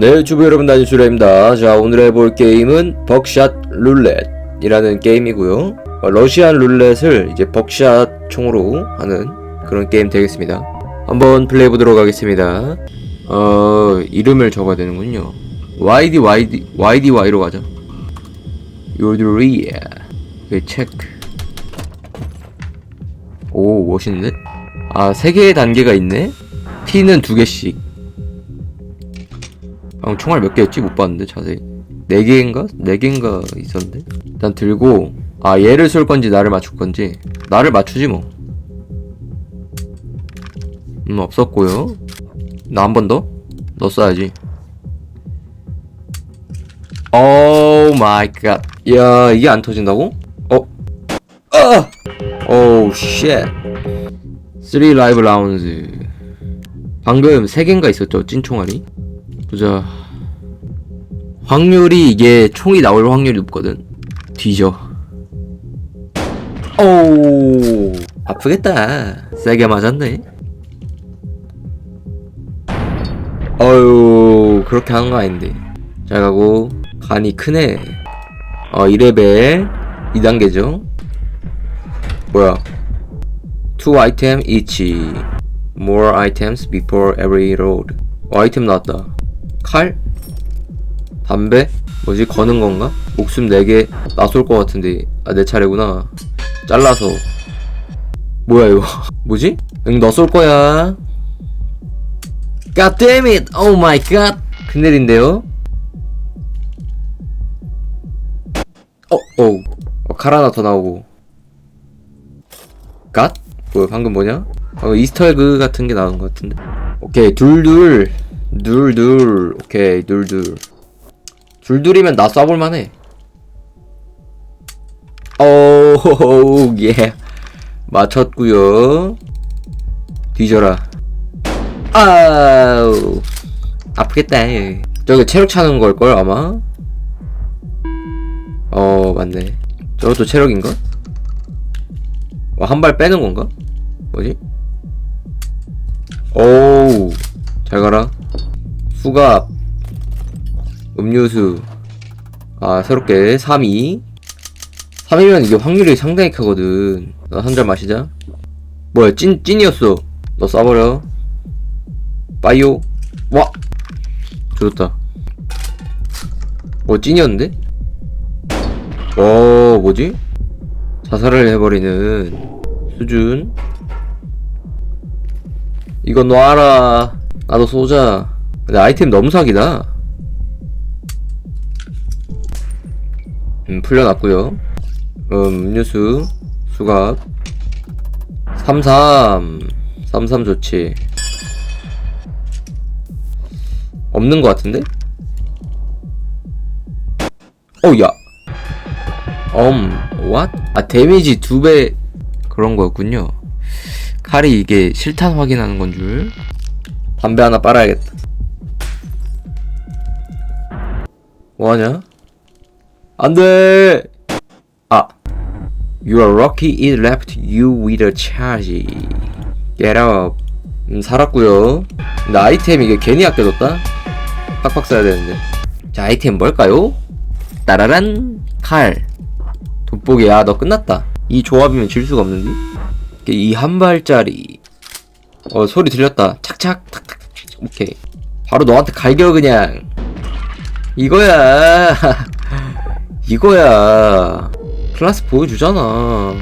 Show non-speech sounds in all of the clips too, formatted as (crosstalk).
네, 유튜브 여러분 나니슈라입니다. 자, 오늘 해볼 게임은 벅샷 룰렛이라는 게임이고요. 어, 러시안 룰렛을 이제 벅샷 총으로 하는 그런 게임 되겠습니다. 한번 플레이 해보도록 하겠습니다. 어, 이름을 적어야 되는군요. YD, YD, YDY로 가자. 요드리에. 그 체크. 오, 멋있네. 아, 세 개의 단계가 있네? T는 두 개씩. 아, 총알 몇 개였지? 못 봤는데, 자세히. 네 개인가? 네 개인가 있었는데? 일단 들고, 아, 얘를 쏠 건지, 나를 맞출 건지. 나를 맞추지 뭐. 음, 없었고요 나 한 번 더? 너 쏴야지. 오 마이 갓. 야, 이게 안 터진다고? 어? 아! 오우 쉣. 3 라이브 라운드. 방금 3개인가 있었죠? 찐총알이? 보자. 확률이 이게 총이 나올 확률이 높거든. 뒤져. 오 아프겠다. 세게 맞았네. 어유 그렇게 하는 거 아닌데. 잘 가고 간이 크네. 어 2레벨 2단계죠. 뭐야? Two item each. More items before every load. 어, 아이템 나왔다. 칼? 담배? 뭐지? 거는 건가? 목숨 4개 나쏠 것 같은데. 아, 내 차례구나. 잘라서. 뭐야, 이거? (laughs) 뭐지? 응, 너 쏠 거야. God damn it! Oh my god! 큰일인데요? 어, 어, 어, 칼 하나 더 나오고. 갓? 뭐야, 방금 뭐냐? 어, 이스터 에그 같은 게 나온 것 같은데. 오케이, 둘 둘. 둘둘. 오케이, 둘둘. 둘둘이면 나 쏴볼만 해. 오우, 예. 맞췄구요. 뒤져라. 아우. 아프겠다. 저기 체력 차는 걸걸, 아마? 어, 맞네. 저것도 체력인가? 어, 한발 빼는 건가? 뭐지? 오우 잘 가라 수갑 음료수. 아 새롭게. 3위 3위면 이게 확률이 상당히 크거든. 나 한 잔 마시자. 뭐야 찐 찐이었어. 너 쏴버려. 빠이오. 와! 좋았다. 뭐 찐이었는데? 어 뭐지? 자살을 해버리는 수준. 이거 놔라. 나도 쏘자 근데 아이템 너무 사기다 음 풀려났구요 음 음료수 수갑 33 33 좋지 없는 것 같은데? 어야 음, what? 아, 데미지 두 배 그런 거였군요. 칼이 이게 실탄 확인하는 건 줄. 담배 하나 빨아야겠다. 뭐하냐? 안 돼! 아. You are lucky it left you with a charge. Get up. 음, 살았구요. 근데 아이템 이게 괜히 아껴뒀다? 빡빡 써야 되는데. 자, 아이템 뭘까요? 따라란 칼. 돋보기 야너 끝났다 이 조합이면 질 수가 없는데 이 한 발짜리 어 소리 들렸다 착착 탁탁 오케이 바로 너한테 갈겨 그냥 이거야. 이거야. 클라스 보여주잖아.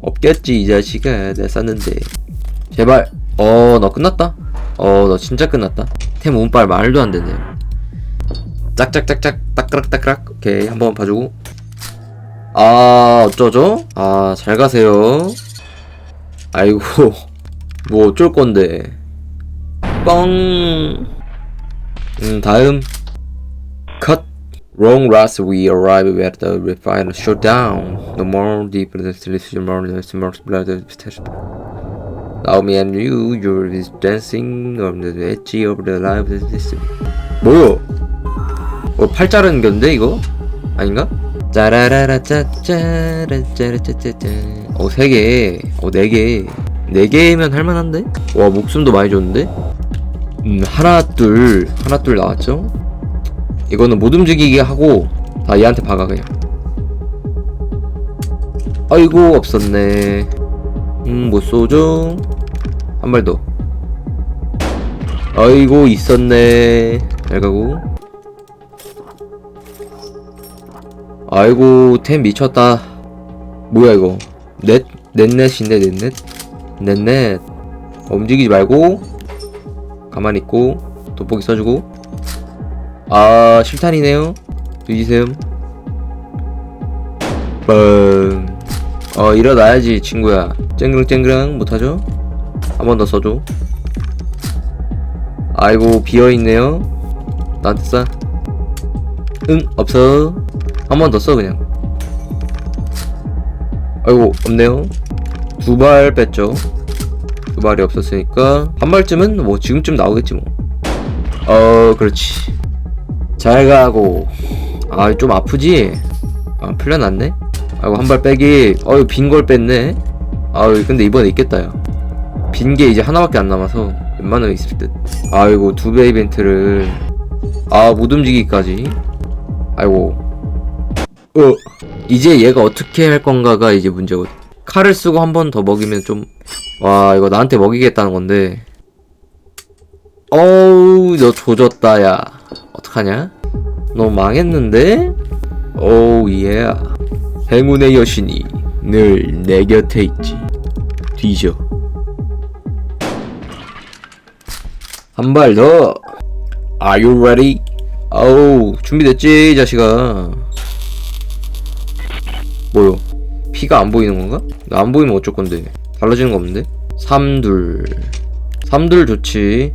없겠지 이 자식아. 내가 쌌는데. 제발. 어 너 끝났다. 어 너 진짜 끝났다. 템 운빨 말도 안 되네. 짝짝짝짝 따끄락 따끄락. 오케이 한번 봐주고. 아 어쩌죠? 아 잘 가세요. 아이고 뭐 어쩔 건데. 뻥. 음, 다음 cut wrong routes we arrive at the refiner showdown the more deep the solution more the more blood Now me and you you're dancing on the edge of the life system 뭐야 어 팔자른 건데 이거? 아닌가? 짜라라라 짜짜라 짜라짜짜짜 어, 세 개. 어, 네 개. 네 개면 할만한데? 와, 목숨도 많이 줬는데? 음, 하나 둘 하나 둘 나왔죠? 이거는 못 움직이게 하고 다 얘한테 박아 그냥. 아이고 없었네. 음못 쏘죠? 한 발 더. 아이고 있었네. 잘 가고. 아이고 템 미쳤다. 뭐야 이거? 넷 넷넷인데 넷넷 넷넷. 어, 움직이지 말고 가만히 있고 돋보기 써주고. 아 실탄이네요. 뒤지셈. 뻥. 어 일어나야지 친구야. 쨍그랑쨍그랑 못하죠? 한 번 더 써줘. 아이고 비어있네요 나한테 쏴. 응 없어. 한 번 더 써 그냥. 아이고 없네요. 두 발 뺐죠. 두 발이 없었으니까 한 발쯤은 뭐 지금쯤 나오겠지 뭐. 어 그렇지. 잘 가고. 아 좀 아프지? 아 풀려났네. 아이고 한 발 빼기. 어이 빈걸 뺐네. 아유 근데 이번에 있겠다 야. 빈 게 이제 하나밖에 안 남아서 웬만하면 있을 듯. 아이고 두 배 이벤트를 아 못 움직이기까지. 아이고. 어 이제 얘가 어떻게 할 건가가 이제 문제거든. 칼을 쓰고 한 번 더 먹이면 좀 와 이거 나한테 먹이겠다는 건데. 어우 너 조졌다 야. 어떡하냐? 너 망했는데? 오우 예. 행운의 여신이 늘 내 곁에 있지. 뒤져. 한 발 더. Are you ready? 아우 준비됐지 이 자식아. 뭐요? 피가 안 보이는 건가? 나 안 보이면 어쩔 건데? 달라지는 거 없는데? 삼둘. 삼둘 좋지.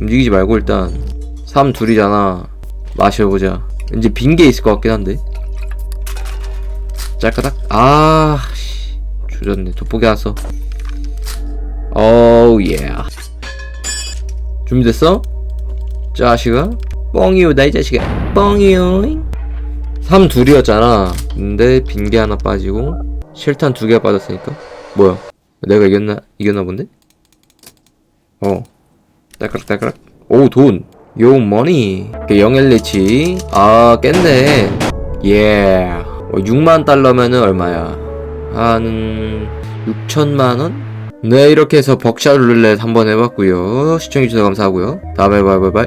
움직이지 말고 일단. 삼둘이잖아. 마셔보자. 왠지 빈 게 있을 것 같긴 한데. 짤까닥. 아, 씨. 조졌네. 돋보기 하나 써. 오우 예. 준비됐어? 자식아 뻥이오다 이 자식아 뻥이요 삼 둘이었잖아 근데 빈 게 하나 빠지고 실탄 두 개가 빠졌으니까 뭐야 내가 이겼나 이겼나 본데 어 딸까락 딸까락 오돈 요 머니 영엘리치. 아 깼네. 예 어, 6만 달러면은 얼마야? 한 6천만 원? 네 이렇게 해서 벅샷 룰렛 한번 해봤고요. 시청해주셔서 감사하고요. 다음에 봐요. 바이바이